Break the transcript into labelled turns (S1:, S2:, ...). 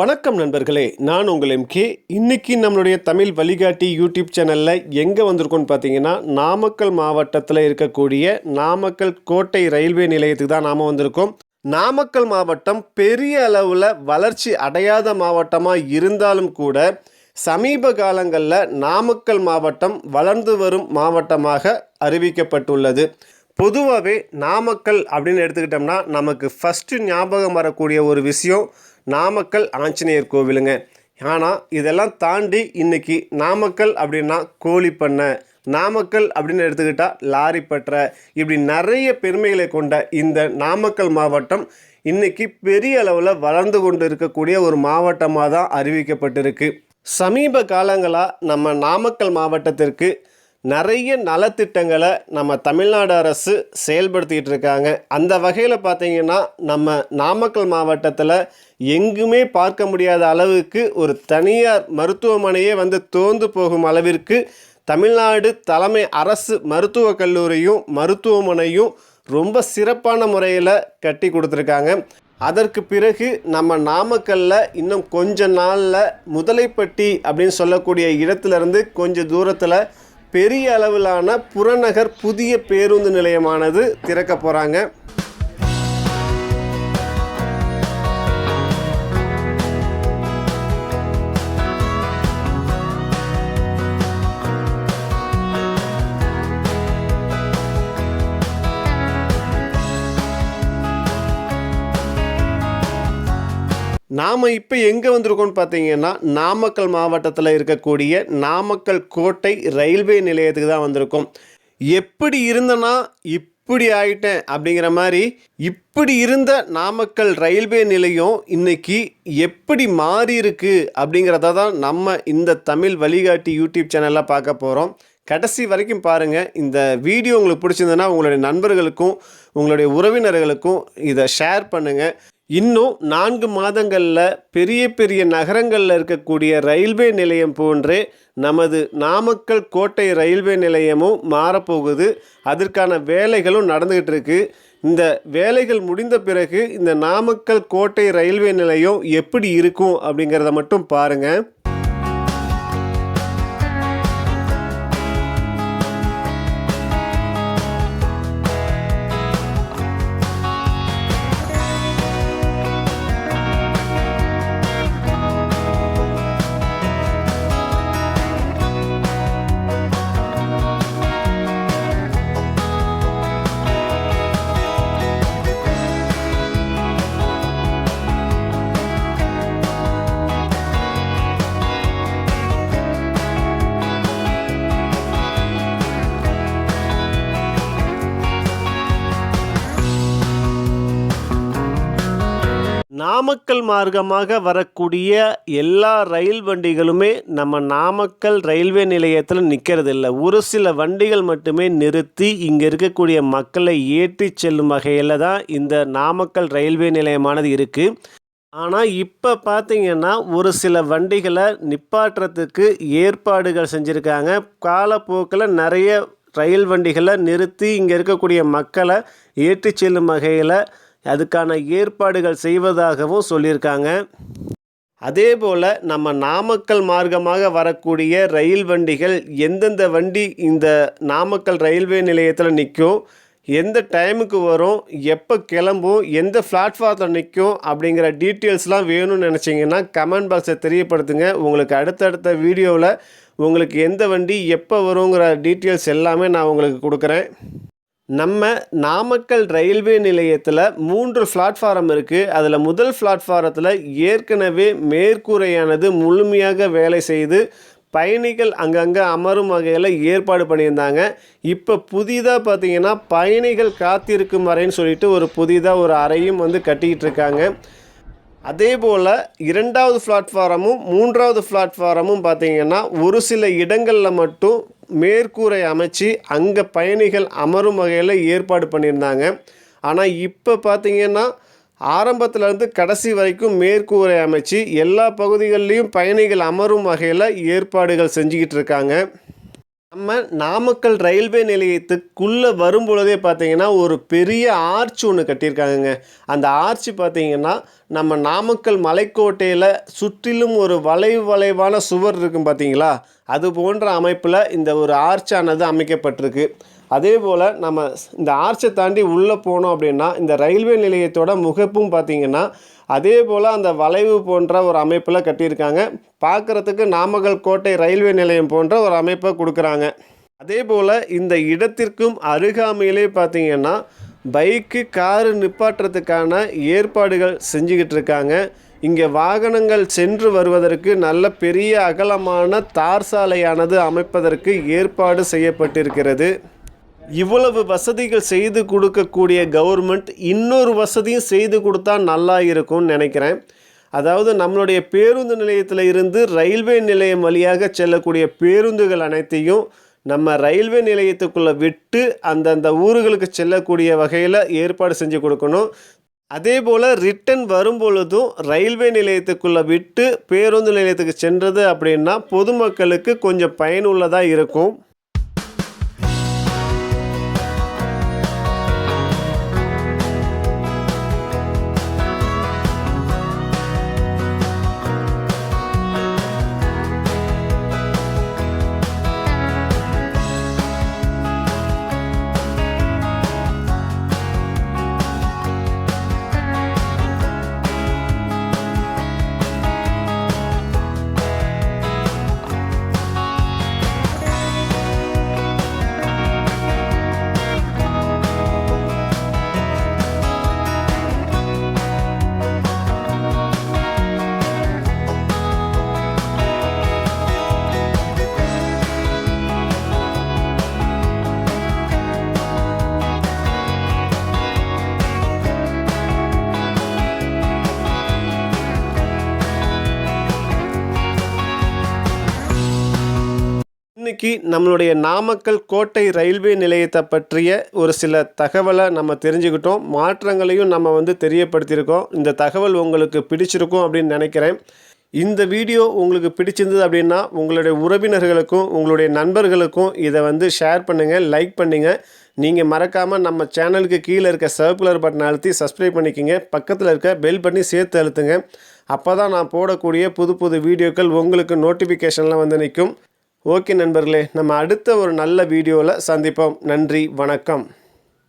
S1: வணக்கம் நண்பர்களே நான் உங்கள் எம்கே இன்னைக்கு நம்மளுடைய தமிழ் வழிகாட்டி யூடியூப் சேனலில் எங்கே வந்திருக்கோம்னு பார்த்தீங்கன்னா நாமக்கல் மாவட்டத்தில் இருக்கக்கூடிய நாமக்கல் கோட்டை ரயில்வே நிலையத்துக்கு தான் நாம் வந்திருக்கோம். நாமக்கல் மாவட்டம் பெரிய அளவில் வளர்ச்சி அடையாத மாவட்டமாக இருந்தாலும் கூட சமீப காலங்களில் நாமக்கல் மாவட்டம் வளர்ந்து வரும் மாவட்டமாக அறிவிக்கப்பட்டுள்ளது. பொதுவாகவே நாமக்கல் அப்படின்னு எடுத்துக்கிட்டோம்னா நமக்கு ஃபஸ்ட்டு ஞாபகம் வரக்கூடிய ஒரு விஷயம் நாமக்கல் ஆஞ்சநேயர் கோவிலுங்க. ஆனால் இதெல்லாம் தாண்டி இன்றைக்கி நாமக்கல் அப்படின்னா கோழி பண்ணை. நாமக்கல் அப்படின்னு எடுத்துக்கிட்டால் லாரி பற்ற. இப்படி நிறைய பெருமைகளை கொண்ட இந்த நாமக்கல் மாவட்டம் இன்றைக்கி பெரிய அளவில் வளர்ந்து கொண்டு இருக்கக்கூடிய ஒரு மாவட்டமாக தான் அறிவிக்கப்பட்டிருக்கு. சமீப காலங்களாக நம்ம நாமக்கல் மாவட்டத்திற்கு நிறைய நலத்திட்டங்களை நம்ம தமிழ்நாடு அரசு செயல்படுத்திக்கிட்டு இருக்காங்க அந்த வகையில் பார்த்தீங்கன்னா நம்ம நாமக்கல் மாவட்டத்தில் எங்குமே பார்க்க முடியாத அளவுக்கு ஒரு தனியார் மருத்துவமனையே வந்து தோந்து போகும் அளவிற்கு தமிழ்நாடு தலைமை அரசு மருத்துவக் கல்லூரியும் மருத்துவமனையும் ரொம்ப சிறப்பான முறையில் கட்டி கொடுத்துருக்காங்க. அதற்கு பிறகு நம்ம நாமக்கல்ல இன்னும் கொஞ்ச நாளில் முதலைப்பட்டி அப்படின்னு சொல்லக்கூடிய இடத்துலேருந்து கொஞ்சம் தூரத்தில் பெரிய அளவிலான புறநகர் புதிய பேருந்து நிலையமானது திறக்க போகிறாங்க நாம் இப்போ எங்கே வந்திருக்கோம்னு பார்த்தீங்கன்னா நாமக்கல் மாவட்டத்தில் இருக்கக்கூடிய நாமக்கல் கோட்டை ரயில்வே நிலையத்துக்கு தான் வந்திருக்கோம். எப்படி இருந்தனா இப்படி ஆயிட்டேன் அப்படிங்கிற மாதிரி இப்படி இருந்த நாமக்கல் ரயில்வே நிலையம் இன்னைக்கு எப்படி மாறி இருக்கு அப்படிங்கிறத தான் நம்ம இந்த தமிழ் வழிகாட்டி யூடியூப் சேனலில் பார்க்க போகிறோம் கடைசி வரைக்கும் பாருங்கள் இந்த வீடியோ உங்களுக்கு பிடிச்சிருந்ததுன்னா உங்களுடைய நண்பர்களுக்கும் உங்களுடைய உறவினர்களுக்கும் இதை ஷேர் பண்ணுங்கள் இன்னும் நான்கு மாதங்களில் பெரிய பெரிய நகரங்களில் இருக்கக்கூடிய ரயில்வே நிலையம் போன்றே நமது நாமக்கல் கோட்டை ரயில்வே நிலையமும் மாறப்போகுது. அதற்கான வேலைகளும் நடந்துக்கிட்டு இருக்கு. இந்த வேலைகள் முடிந்த பிறகு இந்த நாமக்கல் கோட்டை ரயில்வே நிலையம் எப்படி இருக்கும் அப்படிங்கிறத மட்டும் பாருங்கள் நாமக்கல் மார்க்கமாக வரக்கூடிய எல்லா ரயில் வண்டிகளுமே நம்ம நாமக்கல் ரயில்வே நிலையத்தில் நிற்கிறது இல்லை ஒரு சில வண்டிகள் மட்டுமே நிறுத்தி இங்கே இருக்கக்கூடிய மக்களை ஏற்றி செல்லும் வகையில் தான் இந்த நாமக்கல் ரயில்வே நிலையமானது இருக்குது ஆனால் இப்போ பார்த்தீங்கன்னா ஒரு சில வண்டிகளை நிப்பாட்டுறதுக்கு ஏற்பாடுகள் செஞ்சுருக்காங்க. காலப்போக்கில் நிறைய ரயில் வண்டிகளை நிறுத்தி இங்கே இருக்கக்கூடிய மக்களை ஏற்றி செல்லும் வகையில் அதுக்கான ஏற்பாடுகள் செய்வதாகவும் சொல்லியிருக்காங்க. அதே போல் நம்ம நாமக்கல் மார்க்கமாக வரக்கூடிய ரயில் வண்டிகள் எந்தெந்த வண்டி இந்த நாமக்கல் ரயில்வே நிலையத்தில் நிற்கும் எந்த டைமுக்கு வரும் எப்போ கிளம்பும் எந்த பிளாட்ஃபார்த்தில் நிற்கும் அப்படிங்கிற டீட்டெயில்ஸ்லாம் வேணும்னு நினச்சிங்கன்னா கமெண்ட் பாக்ஸை தெரியப்படுத்துங்க. உங்களுக்கு அடுத்தடுத்த வீடியோவில் உங்களுக்கு எந்த வண்டி எப்போ வருங்கிற டீட்டெயில்ஸ் எல்லாமே நான் உங்களுக்கு கொடுக்குறேன். நம்ம நாமக்கல் ரயில்வே நிலையத்தில் மூன்று பிளாட்ஃபாரம் இருக்குது அதில் முதல் பிளாட்ஃபாரத்தில் ஏற்கனவே மேற்கூரையானது முழுமையாக வேலை செய்து பயணிகள் அங்கங்கே அமரும் வகையில் ஏற்பாடு பண்ணியிருந்தாங்க. இப்போ புதிதாக பார்த்தீங்கன்னா பயணிகள் காத்திருக்கும் வரைன்னு சொல்லிட்டு ஒரு புதிதாக ஒரு அறையும் வந்து கட்டிக்கிட்டு இருக்காங்க. அதே போல் இரண்டாவது பிளாட்ஃபாரமும் மூன்றாவது பிளாட்ஃபாரமும் பார்த்திங்கன்னா ஒரு சில இடங்களில் மட்டும் மேற்கூரை அமைச்சு அங்கே பயணிகள் அமரும் வகையில் ஏற்பாடு பண்ணியிருந்தாங்க. ஆனால் இப்போ பார்த்தீங்கன்னா ஆரம்பத்துலேருந்து கடைசி வரைக்கும் மேற்கூரை அமைச்சு எல்லா பகுதிகள்லேயும் பயணிகள் அமரும் வகையில் ஏற்பாடுகள் செஞ்சுக்கிட்டு இருக்காங்க. நம்ம நாமக்கல் ரயில்வே நிலையத்துக்குள்ளே வரும்பொழுதே பார்த்தீங்கன்னா ஒரு பெரிய ஆர்ச் ஒன்று கட்டியிருக்காங்கங்க. அந்த ஆர்ச் பார்த்தீங்கன்னா நம்ம நாமக்கல் மலைக்கோட்டையில் சுற்றிலும் ஒரு வளைவு வளைவான சுவர் இருக்கும் பார்த்தீங்களா? அது போன்ற அமைப்பில் இந்த ஒரு ஆர்ச்சானது அமைக்கப்பட்டிருக்கு. அதே போல் நம்ம இந்த ஆர்ச்சை தாண்டி உள்ளே போனோம் அப்படின்னா இந்த ரயில்வே நிலையத்தோட முகப்பும் பார்த்திங்கன்னா அதே போல் அந்த வளைவு போன்ற ஒரு அமைப்பில் கட்டியிருக்காங்க. பார்க்குறதுக்கு நாமக்கல் கோட்டை ரயில்வே நிலையம் போன்ற ஒரு அமைப்பை கொடுக்குறாங்க. அதே போல் இந்த இடத்திற்கும் அருகாமையிலே பார்த்தீங்கன்னா பைக்கு காரு நிப்பாட்டுறதுக்கான ஏற்பாடுகள் செஞ்சுக்கிட்டு இருக்காங்க. இங்கே வாகனங்கள் சென்று வருவதற்கு நல்ல பெரிய அகலமான தார் சாலையானது அமைப்பதற்கு ஏற்பாடு செய்யப்பட்டிருக்கிறது. இவ்வளவு வசதிகள் செய்து கொடுக்கக்கூடிய கவர்மெண்ட் இன்னொரு வசதியும் செய்து கொடுத்தா நல்லா இருக்கும்னு நினைக்கிறேன். அதாவது நம்மளுடைய பேருந்து நிலையத்தில் இருந்து ரயில்வே நிலையம் வழியாக செல்லக்கூடிய பேருந்துகள் அனைத்தையும் நம்ம ரயில்வே நிலையத்துக்குள்ளே விட்டு அந்தந்த ஊர்களுக்கு செல்லக்கூடிய வகையில் ஏற்பாடு செஞ்சு கொடுக்கணும். அதே போல் ரிட்டன் வரும்பொழுதும் ரயில்வே நிலையத்துக்குள்ளே விட்டு பேருந்து நிலையத்துக்கு சென்றது அப்படின்னா பொதுமக்களுக்கு கொஞ்சம் பயனுள்ளதாக இருக்கும். இன்னைக்கு நம்மளுடைய நாமக்கல் கோட்டை ரயில்வே நிலையத்தை பற்றிய ஒரு சில தகவலை நம்ம தெரிஞ்சுக்கிட்டோம். மாற்றங்களையும் நம்ம வந்து தெரியப்படுத்தியிருக்கோம். இந்த தகவல் உங்களுக்கு பிடிச்சிருக்கும் அப்படின்னு நினைக்கிறேன். இந்த வீடியோ உங்களுக்கு பிடிச்சிருந்தது அப்படின்னா உங்களுடைய உறவினர்களுக்கும் உங்களுடைய நண்பர்களுக்கும் இதை வந்து ஷேர் பண்ணுங்கள் லைக் பண்ணுங்கள் நீங்கள் மறக்காமல் நம்ம சேனலுக்கு கீழே இருக்க சர்க்குலர் பட்டனை அழுத்தி சப்ஸ்கிரைப் பண்ணிக்கோங்க. பக்கத்தில் இருக்க பெல் பண்ணி சேர்த்து அழுத்துங்க. அப்போ தான் நான் போடக்கூடிய புது புது வீடியோக்கள் உங்களுக்கு நோட்டிஃபிகேஷன்லாம் வந்து நிற்கும். ஓகே நண்பர்களே நம்ம அடுத்த ஒரு நல்ல வீடியோவில் சந்திப்போம். நன்றி வணக்கம்.